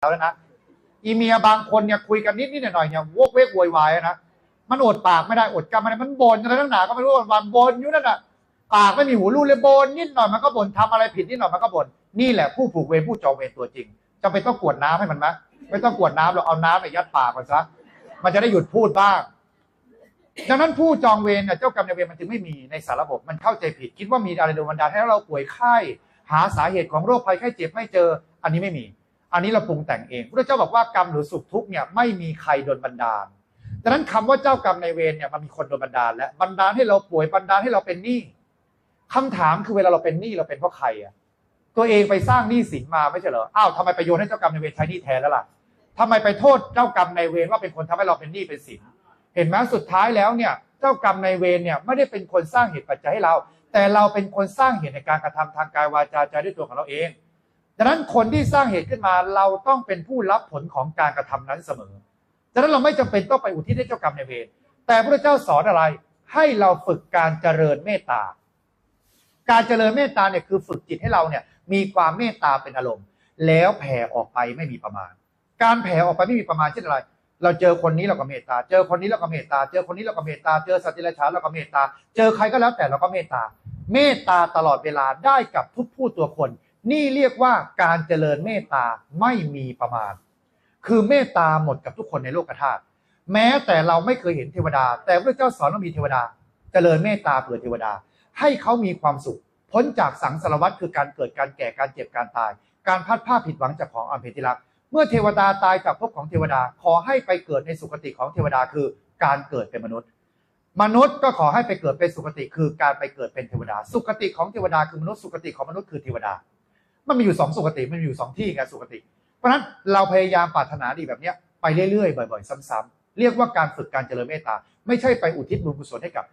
แล้วนะอีเมียบางคนเนี่ยคุยกันนิดนิดหน่อยเนี่ยวกเวกโวยวายนะมันอดปากไม่ได้อดกำไม่ได้มันบ่นอะไรตั้งหนาก็ไม่รู้วันบ่นอยู่นั่นน่ะปากไม่มีหูรูเลยบ่นนิดหน่อยมันก็บ่นทำอะไรผิดนิดหน่อยมันก็บ่นนี่แหละผู้ผูกเวรผู้จองเวรตัวจริงจำเป็นต้องกวดน้ำให้มันไหมไม่ต้องกวดน้ำหรอกเอาน้ำไปยัดปากมันซะมันจะได้หยุดพูดบ้างดังนั้นผู้จองเวรเนี่ยเจ้ากรรมนายเวรมันจึงไม่มีในสารระบบมันเข้าใจผิดคิดว่ามีอะไรโดนบันดาลให้เราป่วยไข้หาสาเหตุของโรคภัยไข้เจ็บไม่เจอ อันนี้ไม่มี อันนี้เราปรุงแต่งเองพระเจ้าบอกว่ากรรมหรือสุขทุกเนี่ยไม่มีใครโดนบันดาลดังนั้นคำว่าเจ้ากรรมในเวรเนี่ยมันมีคนโดนบันดาล และบันดาลให้เราป่วยบันดาลให้เราเป็นหนี้คำถามคือเวลาเราเป็นหนี้เราเป็นเพราะใครอะตัวเองไปสร้างหนี้สินมาไม่ใช่เหรออ้าวทำไมไปโยนให้เจ้ากรรมในเวรใช้หนี้แทนแล้วล่ะทำไมไปโทษเจ้ากรรมในเวรว่าเป็นคนทำให้เราเป็นหนี้เป็นสินเห็นไหมสุดท้ายแล้วเนี่ย เจ้ากรรมในเวรเนี่ยไม่ได้เป็นคนสร้างเหตุปัจจัยให้เรา แต่เราเป็นคนสร้างเหตุในการกระทำทางกายวาจาใจด้วยตัวของเราเอง ดังนั้นคนที่สร้างเหตุขึ้นมาเราต้องเป็นผู้รับผลของการกระทำนั้นเสมอดังนั้นเราไม่จำเป็นต้องไปอุทิศให้เจ้ากรรมนายเวรแต่พระเจ้าสอนอะไร ให้เราฝึกการเจริญเมตตา การเจริญเมตตาเนี่ยคือฝึกจิตให้เราเนี่ยมีความเมตตาเป็นอารมณ์ แล้วแผ่ออกไปไม่มีประมาณ การแผ่ออกไปไม่มีประมาณเช่นอะไร เราเจอคนนี้เราก็เมตตา เจอคนนี้เราก็เมตตา เจอคนนี้เราก็เมตตา เจอสัตว์เดรัจฉานเราก็เมตตา เจอใครก็แล้วแต่เราก็เมตตา เมตตาตลอดเวลาได้กับทุกผู้ตัวคน นี่เรียกว่าการเจริญเมตตาไม่มีประมาณ คือเมตตาหมดกับทุกคนในโลกธาตุแม้แต่เราไม่เคยเห็นเทวดา แต่พระเจ้าสอนว่ามีเทวดา เจริญเมตตาเผื่อเทวดา ให้เขามีความสุข พ้นจากสังสารวัฏคือการเกิดการแก่การเจ็บการตาย การพัดผ้าผิดหวังจากของอันเป็นที่รักเมื่อเทวดาตายจากภพของเทวดาขอให้ไปเกิดในสุคติของเทวดาคือการเกิดเป็นมนุษย์ มนุษย์ก็ขอให้ไปเกิดเป็นสุคติคือการไปเกิดเป็นเทวดา สุคติของเทวดาคือมนุษย์สุคติของมนุษย์คือเทวดา มันมีอยู่สองสุคติมันมีอยู่สองที่ไงสุคติ เพราะฉะนั้นเราพยายามปรารถนาดีแบบเนี้ยไปเรื่อยๆบ่อย ๆ ซ้ำๆเรียกว่าการฝึกการเจริญเมตตา ไม่ใช่ไปอุทิศบุญกุศลให้กับ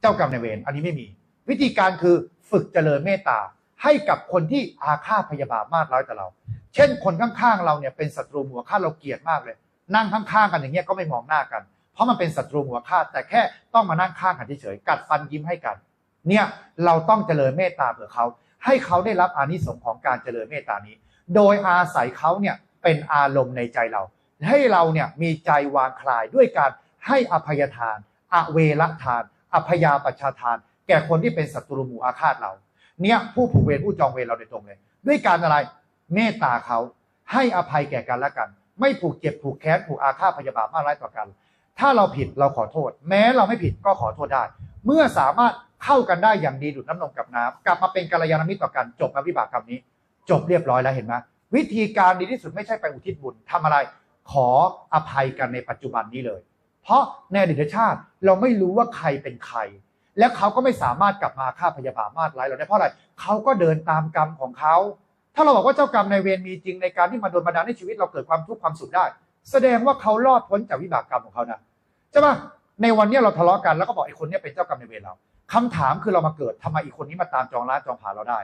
เจ้ากรรมนายเวรอันนี้ไม่มี วิธีการคือฝึกเจริญเมตตาให้กับคนที่อาฆาตพยาบาทมากร้ายต่อเรา เช่น คนข้างๆเราเนี่ยเป็นศัตรูหัวฆาเราเกลียดมากเลย นั่งข้างๆกันอย่างเงี้ยก็ไม่มองหน้ากัน เพราะมันเป็นศัตรูหัวฆาแต่แค่ต้องมานั่งข้างกันเฉยๆกัดฟันยิ้มให้กัน เนี่ยเราต้องเจริญเมตตาเผื่อเขา ให้เขาได้รับอานิสงส์ของการเจริญเมตตานี้ โดยอาศัยเขาเนี่ยเป็นอารมณ์ในใจเรา ให้เราเนี่ยมีใจวางคลายด้วยการให้อภัยทาน อเวรทานอภยาปชาทาน แก่คนที่เป็นศัตรูหมู่อาฆาตเรา เนี่ยผู้ผูกเวรผู้จองเวรเราโดยตรงเลย ด้วยการอะไรเมตตาเขาให้อภัยแก่กันและกัน ไม่ผูกเจ็บผูกแค้นผูกอาฆาตพยาบาทมาร้ายต่อกัน ถ้าเราผิดเราขอโทษ แม้เราไม่ผิดก็ขอโทษได้ เมื่อสามารถ เข้ากันได้อย่างดีดูดน้ำนมกับน้ำกลับมาเป็นกัลยาณมิตรต่อกันจบนะวิบากกรรมนี้ จบเรียบร้อยแล้วเห็นไหมวิธีการดีที่สุดไม่ใช่ไปอุทิศบุญทำอะไร ขออภัยกันในปัจจุบันนี้เลย เพราะในอดีตชาติเราไม่รู้ว่าใครเป็นใคร และเขาก็ไม่สามารถกลับมาฆ่าพยาบาทมาดร้ายเราได้เพราะอะไรเขาก็เดินตามกรรมของเขา ถ้าเราบอกว่าเจ้ากรรมในเวรมีจริงในการที่มาโดนบันดาลให้ชีวิตเราเกิดความทุกข์ความสุขได้ แสดงว่าเขารอดพ้นจากวิบากกรรมของเขานะใช่ปะในวันนี้เราทะเลาะกันแล้วก็บอกไอ้คนนี้เป็นเจ้ากรรมในเวรเรา คำถามคือเรามาเกิดทำไมอีกคนนี้มาตามจองร้านจองผ่านเราได้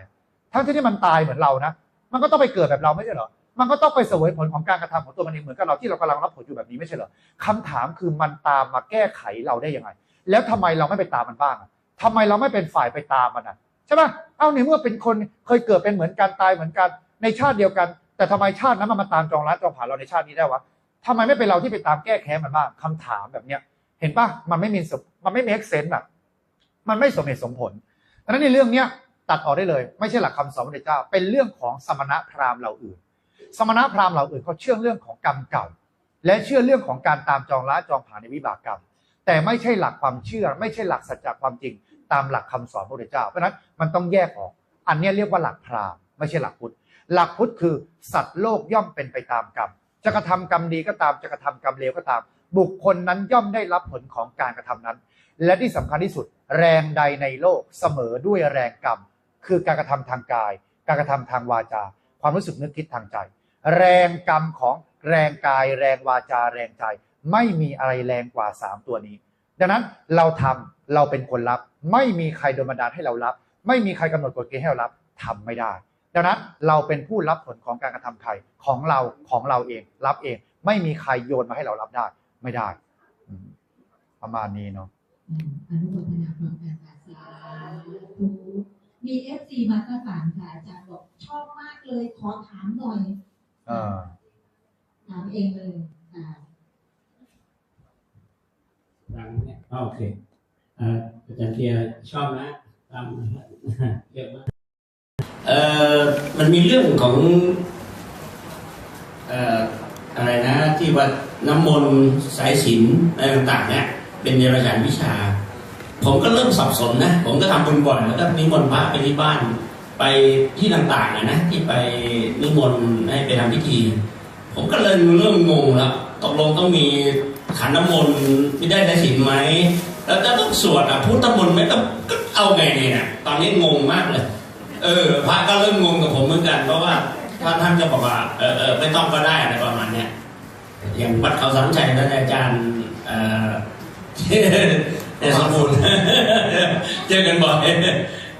ทั้งที่มันตายเหมือนเรานะ มันก็ต้องไปเกิดแบบเราไม่ใช่เหรอ มันก็ต้องไปเสวยผลของการกระทำของตัวมันเองเหมือนกับเราที่เรากำลังรับผลอยู่แบบนี้ไม่ใช่เหรอคำถามคือมันตามมาแก้ไขเราได้ยังไง แล้วทำไมเราไม่ไปตามมันบ้างอะทำไมเราไม่เป็นฝ่ายไปตามมันอะใช่ปะเอ้าในเมื่อเป็นคนเคยเกิดเป็นเหมือนกันตายเหมือนกันในชาติเดียวกัน แต่ทำไมชาตินั้นมันมาตามจองร้านจองผ่านเราในชาตินี้ได้วะทำไมไม่เป็นเราที่ไปตามแก้แค้นมันบ้างคำถามแบบเนี้ย เห็นปะมันไม่มีมมันไม่ make sense อะ มันไม่สมเหตุสมผลดังนั้นในเรื่องเนี้ยตัดออกได้เลย ไม่ใช่หลักคำสอนพระเจ้า เป็นเรื่องของสมณพราหมณ์เหล่าอื่น สมณพราหมณ์เหล่าอื่นเขาเชื่อเรื่องของกรรมเก่า และเชื่อเรื่องของการตามจองร้าจองผ่านในวิบากกรรม แต่ไม่ใช่หลักความเชื่อ ไม่ใช่หลักสัจจะความจริง ตามหลักคำสอนพระเจ้า เพราะนั้นมันต้องแยกออก อันนี้เรียกว่าหลักพราหมณ์ไม่ใช่หลักพุทธ หลักพุทธคือสัตว์โลกย่อมเป็นไปตามกรรม จะกระทำกรรมดีก็ตาม จะกระทำกรรมเลวก็ตาม บุคคลนั้นย่อมได้รับผลของการกระทำนั้น และที่สำคัญที่สุด แรงใดในโลกเสมอด้วยแรงกรรม คือการกระทำทางกาย การกระทำทางวาจา ความรู้สึกนึกคิดทางใจ แรงกรรมของแรงกาย แรงวาจา แรงใจ ไม่มีอะไรแรงกว่า 3 ตัวนี้ ดังนั้นเราทำเราเป็นคนรับ ไม่มีใครโดนบันดาลให้เรารับ ไม่มีใครกำหนดกฎเกณฑ์ให้เรารับทำไม่ได้ ดังนั้นเราเป็นผู้รับผลของการกระทำใครของเราของเราเอง รับเอง ไม่มีใครโยนมาให้เรารับได้ ไม่ได้ ประมาณนี้เนาะ อนุโมทนาพร้อมกันค่ะสาธุมีเอฟซีมาสฝานค่ะอาจารย์บอกชอบมากเลยขอถามหน่อยเออำเองเลยค่ะดังเนี่ยโอเคอาจารย์เทียชอบนะตามเยอะมากเอ่อมันมีเรื่องของเอ่ออะไรนะ ที่ว่าน้ำมนต์สายสินอะไรต่างๆเนี่ย เป็นเดรัจฉานวิชา ผมก็เริ่มสับสนนะ ผมก็ทำบุญบ่อยแล้วก็นิมนต์พระไปที่บ้าน ไปที่ต่างๆนะที่ไปนิมนต์ให้ไปทำพิธี ผมก็เลยเริ่มงงแล้วตกลงต้องมีขันน้ำมนต์ไม่ได้ได้สินไหมแล้วจะต้องสวดอะพุทธมนต์ไหมต้องเอาไงเนี่ยตอนนี้งงมากเลยเออพระก็เริ่มงงกับผมเหมือนกันเพราะว่าพระท่านก็บอกว่าเออเออไม่ต้องก็ได้อะไรประมาณเนี้ยอย่างวัดเขาสังชัยท่านอาจารย์เออ สมบูรณ์เจอกันบ่อย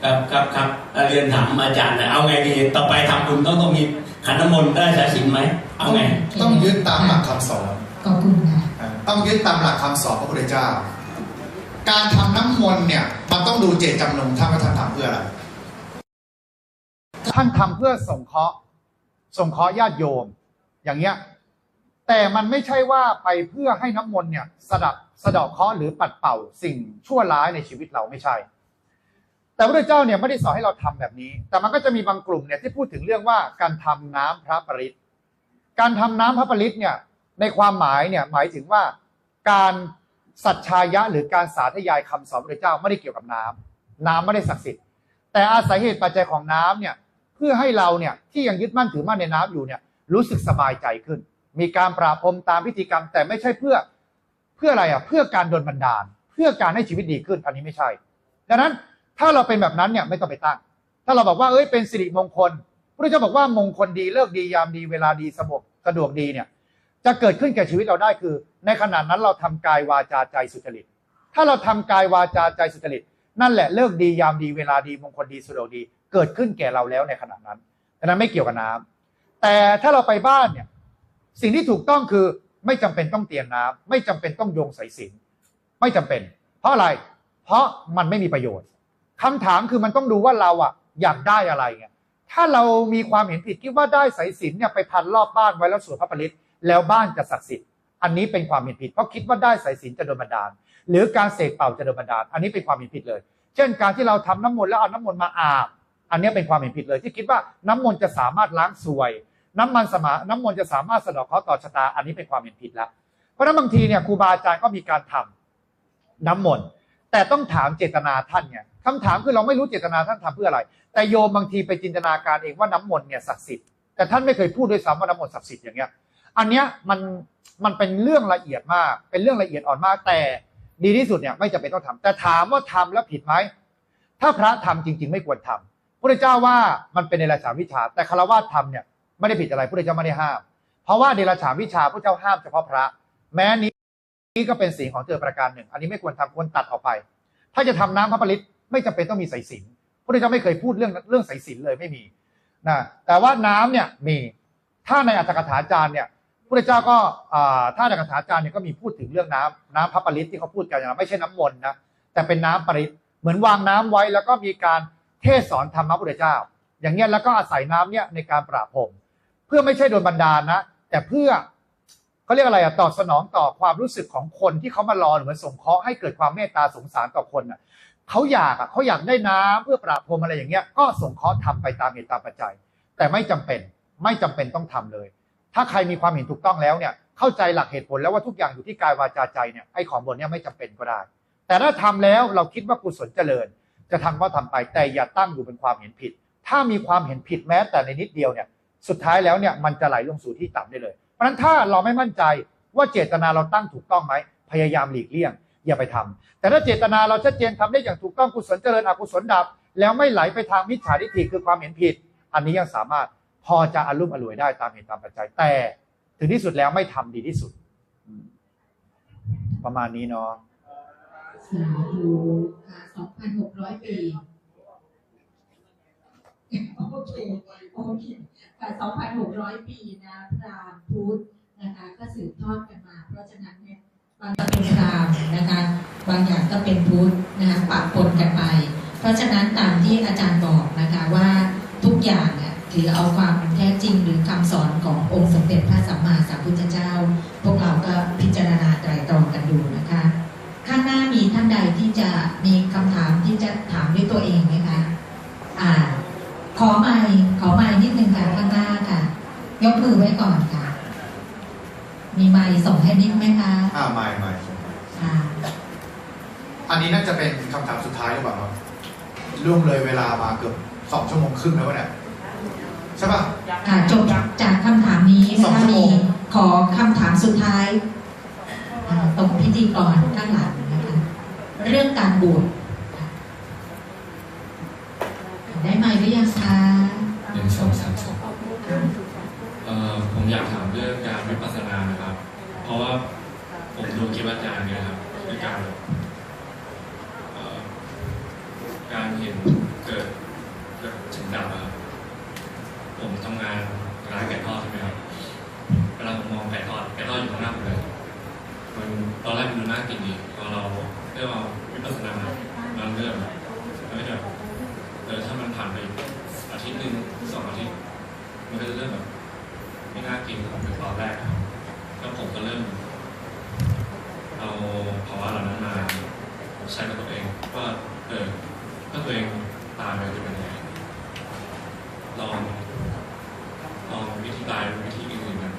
ครับครับครับเรียนถามอาจารย์นะเอาไงดีต่อไปทำบุญต้องต้องมีขันน้ำมนต์ได้สายสิญจนไหมเอาไง ต้องยึดตามหลักคำสอนขอบคุณค่ะต้องยึดตามหลักคำสอนพระพุทธเจ้า การทำน้ำมนต์เนี่ยมันต้องดูเจตจำนงท่านว่าท่านทำเพื่ออะไรท่านทำเพื่อส่งเคราะห์ส่งเคราะห์ญาติโยม อย่างเงี้ย แต่มันไม่ใช่ว่าไปเพื่อให้น้ำมนต์เนี่ยสะดับสะดอกเคราะห์หรือปัดเป่าสิ่งชั่วร้ายในชีวิตเราไม่ใช่ แต่พระเจ้าเนี่ยไม่ได้สอนให้เราทำแบบนี้ แต่มันก็จะมีบางกลุ่มเนี่ยที่พูดถึงเรื่องว่าการทำน้ำพระปริตการทำน้ำพระปริตเนี่ยในความหมายเนี่ยหมายถึงว่าการสัจชายะหรือการสาธยายคำสอนพระเจ้าไม่ได้เกี่ยวกับน้ำน้ำไม่ได้ศักดิ์สิทธิ์ แต่อาศัยเหตุปัจจัยของน้ำเนี่ยเพื่อให้เราเนี่ยที่ยังยึดมั่นถือมั่นในน้ำอยู่เนี่ยรู้สึกสบายใจขึ้น มีการปราพรมตามพิธีกรรม แต่ไม่ใช่เพื่อเพื่ออะไรอะเพื่อการดลบันดาล เพื่อการให้ชีวิตดีขึ้น อันนี้ไม่ใช่ ดังนั้นถ้าเราเป็นแบบนั้นเนี่ยไม่ต้องไปตั้ง ถ้าเราบอกว่าเอ้ยเป็นสิริมงคลพระเจ้าบอกว่ามงคลดีเลิกดียามดีเวลาดีสะดวกสะดวกดีเนี่ยจะเกิดขึ้นแก่ชีวิตเราได้คือ ในขณะนั้นเราทำกายวาจาใจสุจริต ถ้าเราทำกายวาจาใจสุจริต นั่นแหละเลิกดียามดีเวลาดีมงคลดีสะดวกดี เกิดขึ้นแก่เราแล้วในขณะนั้นดังนั้นไม่เกี่ยวกับน้ำแต่ถ้าเราไปบ้านเนี่ย สิ่งที่ถูกต้องคือไม่จำเป็นต้องเตียมน้ำไม่จำเป็นต้องโยงสายสินไม่จำเป็น เพราะอะไร เพราะมันไม่มีประโยชน์คำถามคือมันต้องดูว่าเราอะอยากได้อะไรไงถ้าเรามีความเห็นผิดคิดว่าได้สายสินเนี่ยไปพันรอบบ้านไว้แล้วสวดพระปริตแล้วบ้านจะศักดิ์สิทธิ์ อันนี้เป็นความเห็นผิด เพราะคิดว่าได้สายสินจะโดนบันดาล หรือการเสกเป่าจะโดนบันดาล อันนี้เป็นความเห็นผิดเลย เช่น การที่เราทำน้ำมนต์แล้วเอาน้ำมนต์มาอาบ อันนี้เป็นความเห็นผิดเลย ที่คิดว่าน้ำมนต์จะสามารถล้างสวย น้ำมันสมาน้ำมนต์จะสามารถสะดอกเคราะห์ต่อชะตาอันนี้เป็นความเห็นผิดแล้วเพราะนั้นบางทีเนี่ยครูบาอาจารย์ก็มีการทำน้ำมนต์แต่ต้องถามเจตนาท่านไงคำถามคือเราไม่รู้เจตนาท่านทำเพื่ออะไร แต่โยมบางทีไปจินตนาการเองว่าน้ำมนต์เนี่ยศักดิ์สิทธิ์แต่ท่านไม่เคยพูดด้วยซ้ำว่าน้ำมนต์ศักดิ์สิทธิ์อย่างเงี้ย อันเนี้ยมันมันเป็นเรื่องละเอียดมาก เป็นเรื่องละเอียดอ่อนมากแต่ดีที่สุดเนี่ยไม่จำเป็นต้องทำแต่ถามว่าทำแล้วผิดไหมถ้าพระทำจริง ๆ ไม่ควรทำพระเจ้าว่ามันเป็นเดรัจฉานวิชา แต่คารวะทำเนี่ย ไม่ได้ผิดอะไรพระเจ้าไม่ได้ห้าม เพราะว่าเดรัจฉานวิชาพระเจ้าห้ามเฉพาะพระ แม้นี้นี่ก็เป็นสิ่งของเธอประการหนึ่ง อันนี้ไม่ควรทำควรตัดออกไป ถ้าจะทำน้ำพระปริตไม่จำเป็นต้องมีสายสินพระเจ้าไม่เคยพูดเรื่องเรื่องสายสินเลยไม่มีนะแต่ว่าน้ำเนี่ยมีถ้าในอัตถกถาจารย์เนี่ยพระเจ้าก็ถ้าในคาถาจารย์เนี่ยก็มีพูดถึงเรื่องน้ำน้ำพระปริตที่เขาพูดกันนะไม่ใช่น้ำมนต์นะแต่เป็นน้ำปริตเหมือนวางน้ำไว้แล้วก็มีการเทศสอนธรรมะพุทธเจ้า อย่างเงี้ยแล้วก็อาศัยน้ำเนี่ยในการปราบผม เพื่อไม่ใช่โดนบันดาลนะ แต่เพื่อเขาเรียกอะไรอะตอบสนองต่อความรู้สึกของคนที่เขามารอหรือมาส่งเคราะห์ให้เกิดความเมตตาสงสารต่อคนอะเขาอยากอะเขาอยากได้น้ำเพื่อปราบพรมอะไรอย่างเงี้ย ก็ส่งเคราะห์ทำไปตามเหตุตามปัจจัย แต่ไม่จำเป็นไม่จำเป็นต้องทำเลย ถ้าใครมีความเห็นถูกต้องแล้วเนี่ย เข้าใจหลักเหตุผลแล้วว่าทุกอย่างอยู่ที่กายวาจาใจเนี่ยไอ้ของบนเนี่ยไม่จำเป็นก็ได้ แต่ถ้าทำแล้วเราคิดว่ากุศลเจริญ จะทำก็ทำไปแต่อย่าตั้งอยู่เป็นความเห็นผิด ถ้ามีความเห็นผิดแม้แต่ในนิดเดียวเนี่ย สุดท้ายแล้วเนี่ยมันจะไหลลงสู่ที่ต่ำได้เลย เพราะฉะนั้นถ้าเราไม่มั่นใจว่าเจตนาเราตั้งถูกต้องไหมพยายามหลีกเลี่ยง อย่าไปทำแต่ถ้าเจตนาเราชัดเจนทำได้อย่างถูกต้องกุศลเจริญอกุศลดับ แล้วไม่ไหลไปทางมิจฉาทิฏฐิคือความเห็นผิด อันนี้ยังสามารถพอจะอารมุ่มอร่วยได้ตามเหตุตามปัจจัยแต่ ถึงที่สุดแล้วไม่ทำดีที่สุด ประมาณนี้เนาะสาธุค่ะสองพันหกร้อยปี โอเคโอเคค่ะสองพันหกร้อยปีนะพราหมณ์พุทธนะคะก็สืบทอดกันมา เพราะฉะนั้นเนี่ยบางอย่างเป็นพราหมณ์นะคะบางอย่างก็เป็นพุทธนะคะปะปนกันไป เพราะฉะนั้นตามที่อาจารย์บอกนะคะว่าทุกอย่างเนี่ยถือเอาความแท้จริงหรือคำสอนขององค์สมเด็จพระสัมมาสัมพุทธเจ้า พวก่ อนค่ะ มีไมค์ส่งให้นิดไหมคะอ่าไม่ไม่ค่ะ อันนี้น่าจะเป็นคำถามสุดท้ายหรือเปล่าครับล่วงเลยเวลามาเกือบสองชั่วโมงครึ่งแล้ววะเนี่ยใช่ป่ะ ค่ะจบจากคำถามนี้สนะองคะชั่วโมมีงขอคำถามสุดท้ายอ่าตรงพิธีกรข้างหลังนะคะ เรื่องการบวชค่ะได้ไหมหรือยังคะ หนึ่งสองสามสองเอ่อผมอยากถามเรื่องการวิปัสสนานะครับ เพราะว่าผมดูคลิปอาจารย์เนี่ยครับด้วยการแบบเอ่อการเห็นเกิดเกิดถึงดับอะครับผมทำงานร้านไก่ทอดใช่ไหมครับเวลาผมมองไก่ทอดไก่ทอดอยู่ข้างหน้าผมเลยมันต อนแรกมันดูน่ากินดีพอเราเริ่มเอาวิปัสสนาเราเริ่มมันก็จะแบบเออถ้ามันผ่านไปอาทิตย์หนึ่งสองอาทิตย์มันก็จะเริ่มแบบไม่น่ากินเหมือนตอนแรกครับแล้วผมก็เริ่มเอาภาวะเหล่านั้นมาใช้กับตัวเองว่าเออถ้าตัวเองตายไปจะเป็นยังไงลองลองวิธีตายวิธีอื่นๆกัน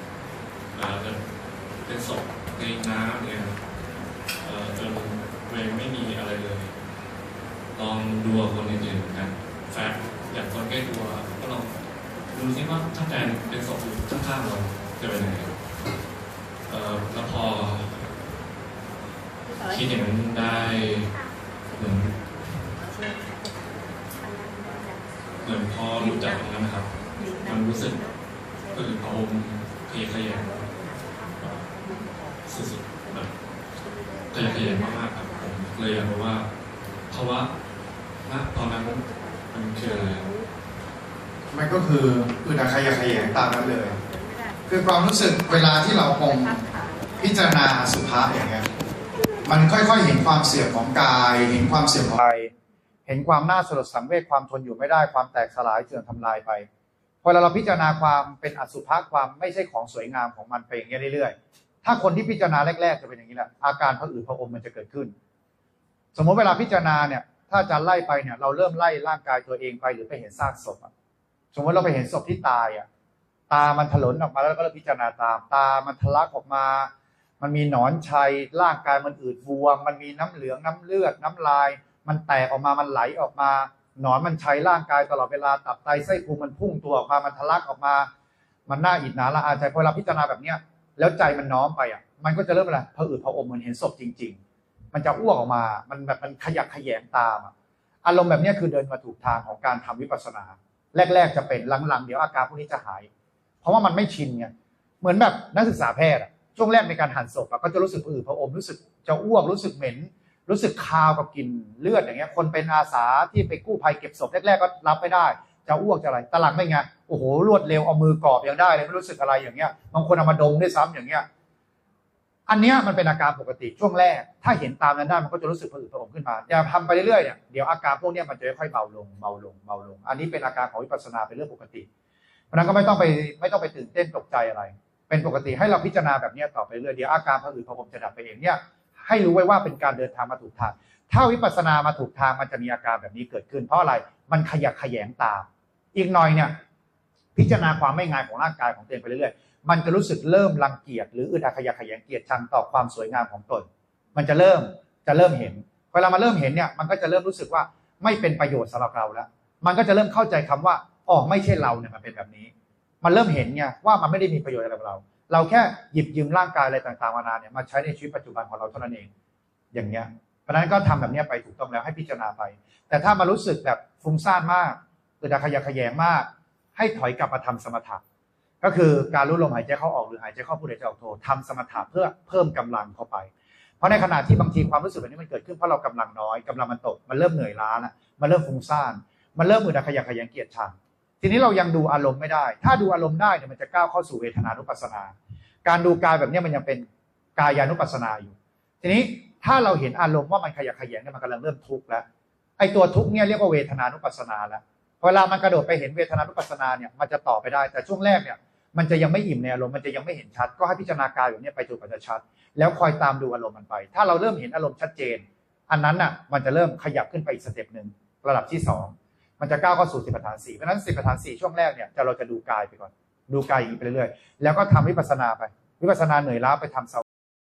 เอ่อจะเป็นศพ ในน้ำเนี่ยจนตัวงไม่มีอะไรเลย ลองดูคนอื่นๆนกันแฟนอย่างคนใกล้ตัวก็ลองดูซิว่าถ้าแฟนเป็นศพอยู่ข้างๆเราจะเป็นยังไงแล้วพอคิดอย่างนั้นได้เหมือนเหมือนพอหลุดจากตรงนั้นนะครับ มันรู้สึกตื่นพะอมเพลียขยงแบบ สุดๆแบบขยะแขยงมากๆครับผมเลยอยากรู้ว่าภาวะณตอนนั้นมันคืออะไรครับมันก็คืออึดอัดขยะแขยงตามนั้นเลย คือความรู้สึกเวลาที่เราคงพิจารณาอสุภะอย่างเงี้ยมันค่อยๆเห็นความเสื่อมของกาย เห็นความเสื่อมของไปเห็นความน่าสลดสังเวชความทนอยู่ไม่ได้ความแตกสลายเสื่อมทำลายไปพอเราพิจารณาความเป็นอสุภะความไม่ใช่ของสวยงามของมันไปอย่างเงี้ยเรื่อยๆ ถ้าคนที่พิจารณาแรก ๆ จะเป็นอย่างนี้แหละอาการพระอืดพระอมมันจะเกิดขึ้น สมมติเวลาพิจารณาเนี่ย ถ้าอาจารย์ไล่ไปเนี่ย เราเริ่มไล่ร่างกายตัวเองไปหรือไปเห็นซากศพอะสมมติเราไปเห็นศพที่ตายอะ ตามันถลนออกมาแล้วก็เริ่มพิจารณาตาม ตามันทะลักออกมา มันมีหนอนชัย ร่างกายมันอืดบวม มันมีน้ำเหลืองน้ำเลือด น้ำลาย มันแตกออกมา มันไหลออกมา หนอนมันชัยร่างกายตลอดเวลา ตับไตไส้พุงมันพุ่งตัวออกมา มันทะลักออกมา มันน่าอิจฉาละอาใจพอเราพิจารณาแบบเนี้ย แล้วใจมันน้อมไปอะ มันก็จะเริ่มอะไรพออืดพออมเหมันเห็นศพจริง ๆ มันจะอ้วกออกมา มันแบบมันขยักขยแงตามอะอารมณ์แบบนี้คือเดินมาถูกทางของการทำวิปัสสนา แรก ๆ จะเป็นหลังๆ เดี๋ยวอาการพวกนี้จะหาย เพราะว่ามันไม่ชินไงเหมือนแบบนักศึกษาแพทย์ช่วงแรกในการหั่นศพก็จะรู้สึกผืดผะอมรู้สึกจะอ้วกรู้สึกเหม็นรู้สึกคาวกับกลิ่นเลือดอย่างเงี้ยคนเป็นอาสาที่ไปกู้ภัยเก็บศพแรกๆก็รับไม่ได้ จะอ้วกจะอะไรแตหลังไม่ไง โอ้โหรวดเร็วเอามือกรอบยังได้เลยไม่รู้สึกอะไรอย่างเงี้ยบางคนเอามาดมด้วยซ้ำอย่างเงี้ยอันเนี้ยมันเป็นอาการปกติช่วงแรก ถ้าเห็นตามนั้นได้มันก็จะรู้สึกผืดผะอมขึ้นมาอย่าทำไปเรื่อยๆเนี่ยเดี๋ยวอาการพวกนี้มันจะค่อยเบาลงเบาลงเบาลง อันนี้เป็นอาการของวิปัสสนาเป็นเรื่องปกติเพราะนั้นก็ไม่ต้องไปไม่ต้องไปตื่นเต้นตกใจอะไร เป็นปกติให้เราพิจารณาแบบนี้ต่อไปเรื่อยเดี๋ยวอาการผะอืดผะอมจะดับไปเองเนี่ยให้รู้ไว้ว่าเป็นการเดินทางมาถูกทาง ถ้าวิปัสสนามาถูกทางมันจะมีอาการแบบนี้เกิดขึ้น เพราะอะไรมันขยักขยงตาม อีกหน่อยเนี่ย พิจารณาความไม่งามของร่างกายของตัวเองไปเรื่อยๆ มันจะรู้สึกเริ่มรังเกียจหรืออึดอัดขยักขยงเกียดชังต่อความสวยงามของตน มันจะเริ่มจะเริ่มเห็นเวลามาเริ่มเห็นเนี่ยมันก็จะเริ่มรู้สึกว่าไม่เป็นประโยชน์สำหรับเราแล้ว มันก็จะเริ่มเข้าใจคำว่าอ๋อไม่ใช่เราเนี่ยมันเป็นแบบนี้ มันเริ่มเห็นไงว่ามันไม่ได้มีประโยชน์อะไรกับเรา เราแค่หยิบยืมร่างกายอะไรต่างๆนานาเนี่ยมาใช้ในชีวิตปัจจุบันของเราเท่านั้นเอง อย่างเงี้ยเพราะนั้นก็ทำแบบเนี้ยไปถูกต้องแล้วให้พิจารณาไป แต่ถ้ามารู้สึกแบบฟุ้งซ่านมากหรือขยักขยงมาก ให้ถอยกลับมาทำสมถะ ก็คือการรู้ลมหายใจเข้าออกหรือหายใจเข้าพูดหายใจออกโททำสมถะเพื่อเพิ่มกำลังเข้าไป เพราะในขณะที่บางทีความรู้สึกแบบนี้มันเกิดขึ้นเพราะเรากำลังน้อยกำลังมันตกมันเริ่มเหนื่อยล้าล้วมันเริ่มฟุ้งซ่านมันเริ่มมือดขยักขยงเกียดชังทีนี้เรายังดูอารมณ์ไม่ได้ ถ้าดูอารมณ์ได้เนี่ยมันจะก้าวเข้าสู่เวทนานุปัสสนา การดูกายแบบนี้มันยังเป็นกายานุปัสสนาอยู่ ทีนี้ถ้าเราเห็นอารมณ์ว่ามันขยักขยงเนี่ยมันกำลังเริ่มทุกข์แล้วไอ้ตัวทุกข์เนี่ยเรียกว่าเวทนานุปัสสนาแล้ว เวลามันกระโดดไปเห็นเวทนานุปัสสนาเนี่ยมันจะต่อไปได้แต่ช่วงแรกเนี่ยมันจะยังไม่อิ่มในอารมณ์มันจะยังไม่เห็นชัด ก็ให้พิจารณากายแบบเนี้ยไปจนกว่าจะชัด แล้วคอยตามดูอารมณ์มันไป ถ้าเราเริ่มเห็นอารมณ์ชัดเจน อันนั้นน่ะมันจะเริ่มขยับขึ้นไปอีกสเต็ปหนึ่งระดับที่สองมันจะก้าวเข้าสู่สิบประธานสี่เพราะฉะนั้นสิบประธานสี่ช่วงแรกเนี่ยจะเราจะดูกายไปก่อน ดูกายอย่างนี้ไปเรื่อยๆแล้วก็ทำวิปัสสนาไป วิปัสสนาเหนื่อยล้าไปทำส